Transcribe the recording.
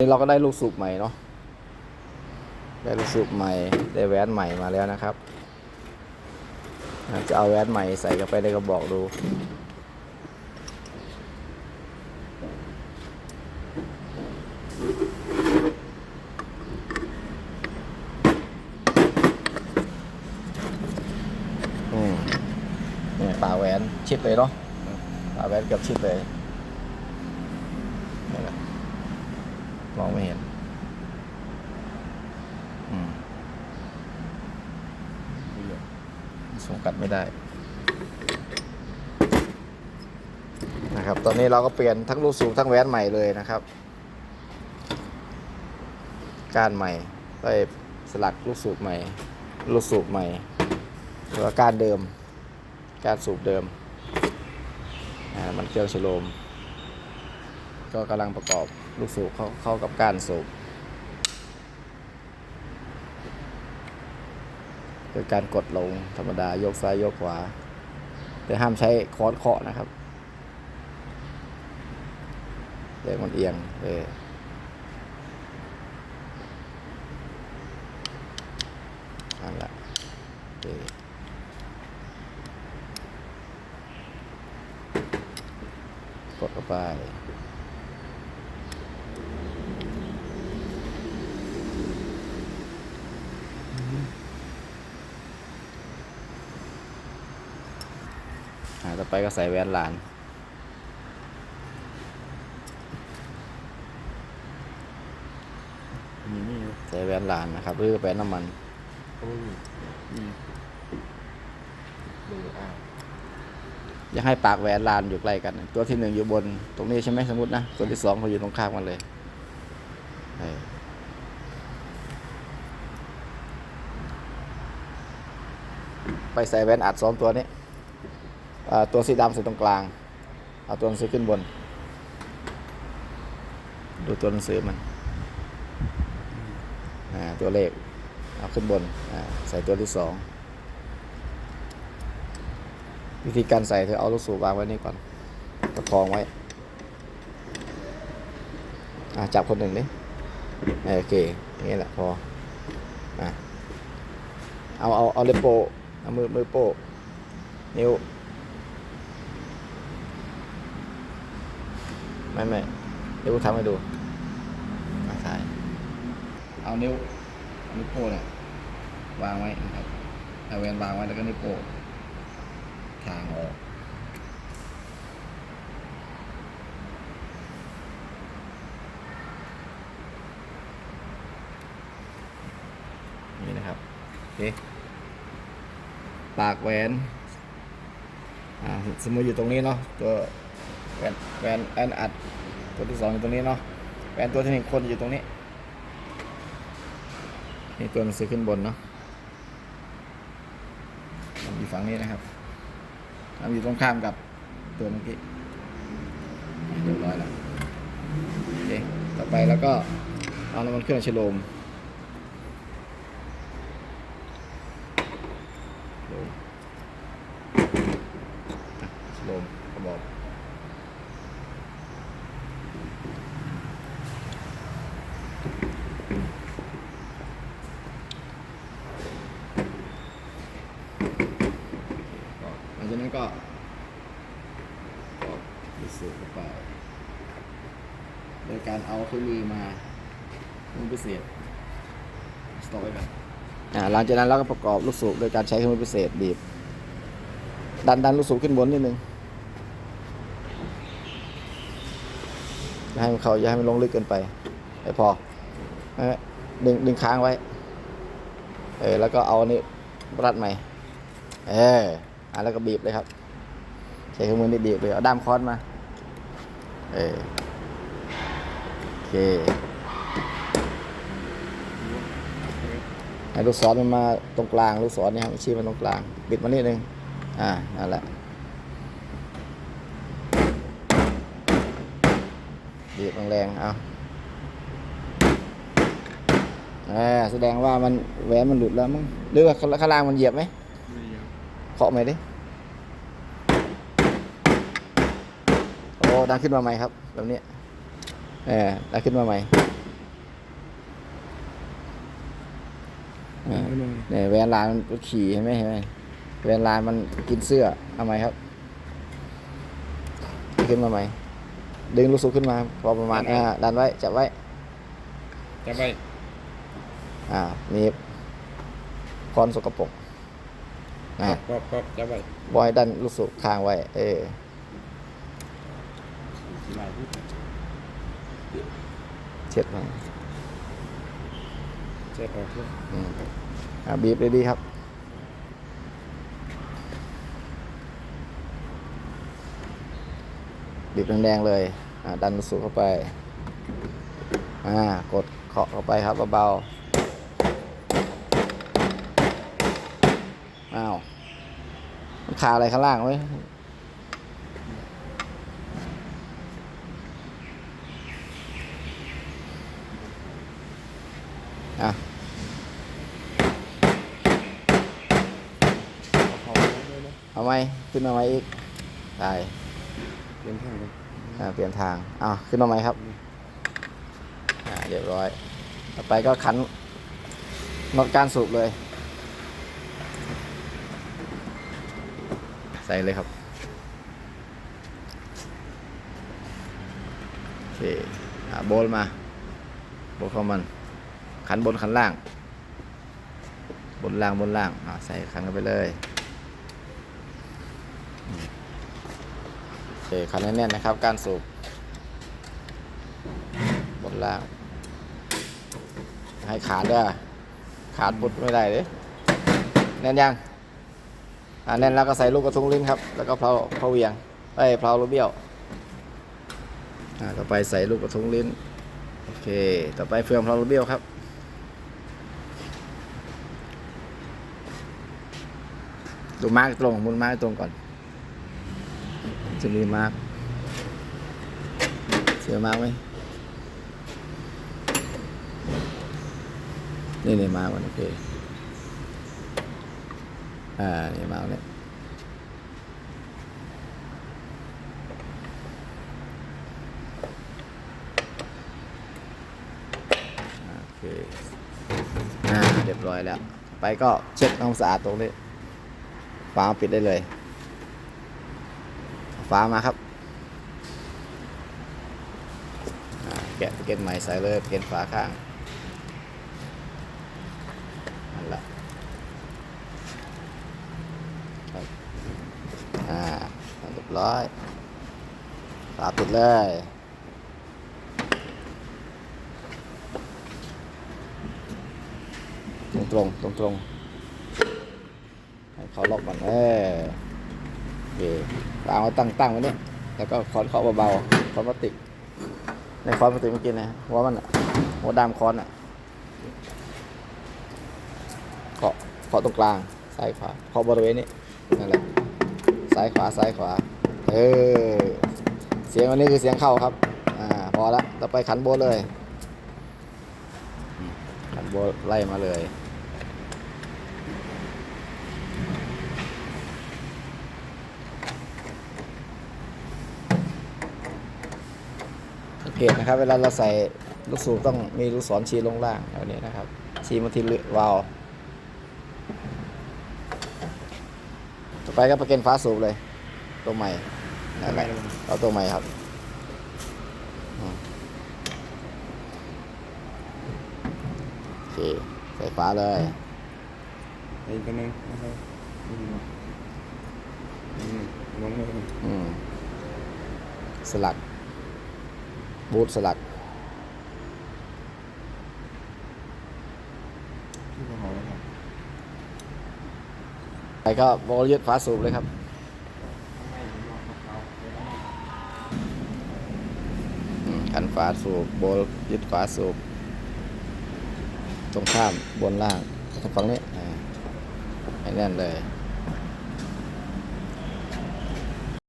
นี่เราก็ได้ลูกสูบใหม่เนาะ ได้ลูกสูบใหม่ ได้แหวนใหม่มาแล้วนะครับ จะเอาแหวนใหม่ใส่เข้าไปในกระบอกดูอืมนี่ป่าแหวนชิดเลยเนาะป่าแหวนเกือบชิดเลยนี่แหละ มองไม่เห็นอืมส่งกัดไม่ได้ นะครับ ตอนนี้เราก็เปลี่ยนทั้งลูกสูบทั้งแหวนใหม่เลยนะครับ กานใหม่ได้สลักลูกสูบใหม่ ลูกสูบใหม่หรือว่ากานเดิม กานสูบเดิมมันเครื่องชโลม ก็กำลังประกอบ ลูกสูบเข้าเข้ากับกานสูบโดยการกดลงธรรมดายกซ้ายยกขวา แต่ห้ามใช้ค้อนเคาะนะครับเดี๋ยวมันเอียงเออนั่นแหละโอกดเข้าไป อ่า ต่อไปก็ใส่แหวนหลานมีนี่ใส่แหวนหลานนะครับหรือแหวนน้ำมันเขาไม่มีมีดูอ่ายากให้ปากแหวนลานอยู่ใกล้กัน ตัวที่หนึ่งอยู่บน ตรงนี้ใช่ไหมสมมตินะ ตัวที่สองเขาอยู่ตรงข้ามกันเลยไปใส่แหวนอัดสองตัวนี้ ตัวสีดำใส่ตรงกลาง เอาตัวหนังสือขึ้นบน ดูตัวหนังสือมันอ่าตัวเลข เอาขึ้นบนอ่าใส่ตัวที่สองวิธีการใส่เธอเอาลูกสูบวางไว้นี่ก่อนประคองไว้จับคนหนึ่งดิโอเคอย่างนี้แหละพออะเอาเอาเอาเล็บโปเอามือมือโปนิ้ว ไม่ไม่เดี๋ยวกูทำให้ดูมาถ่ายเอานิ้วเอานิ้วโป้เนี่ยวางไว้นะครับเอาแหวนวางไว้แล้วก็นิ้วโป้ทางออกนี่นะครับโอเคปากแหวนอ่าสมมติอยู่ตรงนี้เนาะตัว แหวนแหวนแอนอัด ตัวที่สองอยู่ตรงนี้เนาะแหวนตัวที่หนึ่งคนอยู่ตรงนี้ นี่ตัวหนังสือขึ้นบนเนาะมันอยู่ฝั่งนี้นะครับทำอยู่ตรงข้ามกับตัวเมื่อกี้เรียบร้อยแล้วโอเคต่อไปแล้วก็เอาน้ำมันเครื่องชโลมโลมชโลมกระบอกหลังจากนั้นก็ ก็ดิสูเข้าไปโดยการเอาเครื่องมือมามือพิเศษสต็อกไว้ก่อนอ่าหลังจากนั้นเราก็ประกอบลูกสูบโดยการใช้เครื่องมือพิเศษบีบ ดันดันลูกสูบขึ้นบนนิดนึงอย่าให้มันเขาอย่าให้มันลงลึกเกินไปให้พอดึงดึงค้างไว้ เออแล้วก็เอาอันนี้รัดใหม่ เอออะแล้วก็บีบเลยครับใช้เครื่องมือนี่บีบเลยเอาด้ามค้อนมา เออโอเคให้ลูกศรมันมาตรงกลาง ลูกศรเนี่ยครับชี้มันตรงกลาง บิดมานิดนึง อ่า นั่นแหละ บีบแรงๆเอาอ่าแสดงว่ามันแหวนมันหลุดแล้วมั้งหรือว่าข้างล่างมันเหยียบไหมไม่เยอะเคาะใหม่ดิ โอ้ดังขึ้นมาใหม่ครับ แบบนี้เออดังขึ้นมาใหม่เนี่ยแวนลานมันขี่เห็นไหมเห็นไหมแวนลานมันกินเสื้อทำไมครับ ขึ้นมาใหม่ ดึงลูกสูบขึ้นมา พอประมาณอ่าดันไว้ จับไว้ จับไว้ อ่านี่คอนสกปรกอ่าจับไว้บอยดันลูกสูบค้างไว้ เออ เช็ดมันเจ็บออกเลยอืมอ่าบีบเลยดีครับบีบแดงๆเลย อ่าดันลูกสูบเข้าไป อ่ากดเคาะเข้าไปครับเบาๆอ้าวมันคาอะไรข้างล่างไว้ อะเขาเลยนะเอาไหมขึ้นมาไหมอีกได้เปลี่ยนทางเลยอ่าเปลี่ยนทางอ้าวขึ้นมาไหมครับอ่าเรียบร้อย ต่อไปก็ขันน็อตการสูบเลย ใส่เลยครับโอเคอ่าโบลมาโบลเข้ามัน ขันบนขันล่าง บนล่างบนล่างอ่าใส่ขันกันไปเลยโอเคขันแน่นๆนะครับ การสูบบนล่าง ให้ขาดด้วยขาดปุดไม่ได้เลยแน่นยังอ่าแน่นแล้วก็ใส่ลูกกระทุ้งลิ้นครับ แล้วก็เพลาเพลาเวียงเอ้ยเพลาลูกเบี้ยวอ่าต่อไปใส่ลูกกระทุ้งลิ้นโอเค ต่อไปเฟืองเพลาลูกเบี้ยวครับ ดูมาร์กตรงมุนมาร์กตรงก่อน จะมีมาร์กเสียมาร์กไหมนี่นี่มาร์กมันโอเค อ่า นี่มาร์กเนี่ยโอเค อ่า เรียบร้อยแล้ว ไปก็เช็ดความสะอาดตรงนี้ ฝาปิดได้เลยฝามาครับแกะเกนใหม่ใส่เลยเกนฝาข้างนั่นแหละครับอ่าเรียบร้อยฝาปิดเลยตรงตรงตรงตรง เขาล็อกก่อนเออโอเคเอาตั้งตั้งไว้เนี่ยแล้วก็คอนเคาะเบาๆคอนพลาสติกในคอนพลาสติกเมื่อกี้นะหัวมันหัวดามคอนอะเคาะเคาะตรงกลางซ้ายขวาเคาะบริเวณนี้นั่นแหละซ้ายขวาซ้ายขวาเออเสียงวันนี้คือเสียงเข้าครับอ่าพอละต่อไปขันโบเลยขันโบไล่มาเลย เกตนะครับ เวลาเราใส่ลูกสูบต้องมีลูกศรชี้ลงล่างแบบนี้นะครับ ชี้มาที่วาล์วต่อไปก็ประเกันฟ้าสูบเลย ตัวใหม่นั่นแหละเอาตัวใหม่ครับอืมโอเคใส่ฟ้าเลยไอ้ตัวนึงนะครับอืมอืมลงเลยอืมสลัก บูทสลักที่เขาหอแล้วครับไปก็บอลยึดฟ้าสูบเลยครับอันฝาสูบโบลยึดฝาสูบ ตรงข้ามบนล่างฝั่งนี้อ่ให้แน่นเลย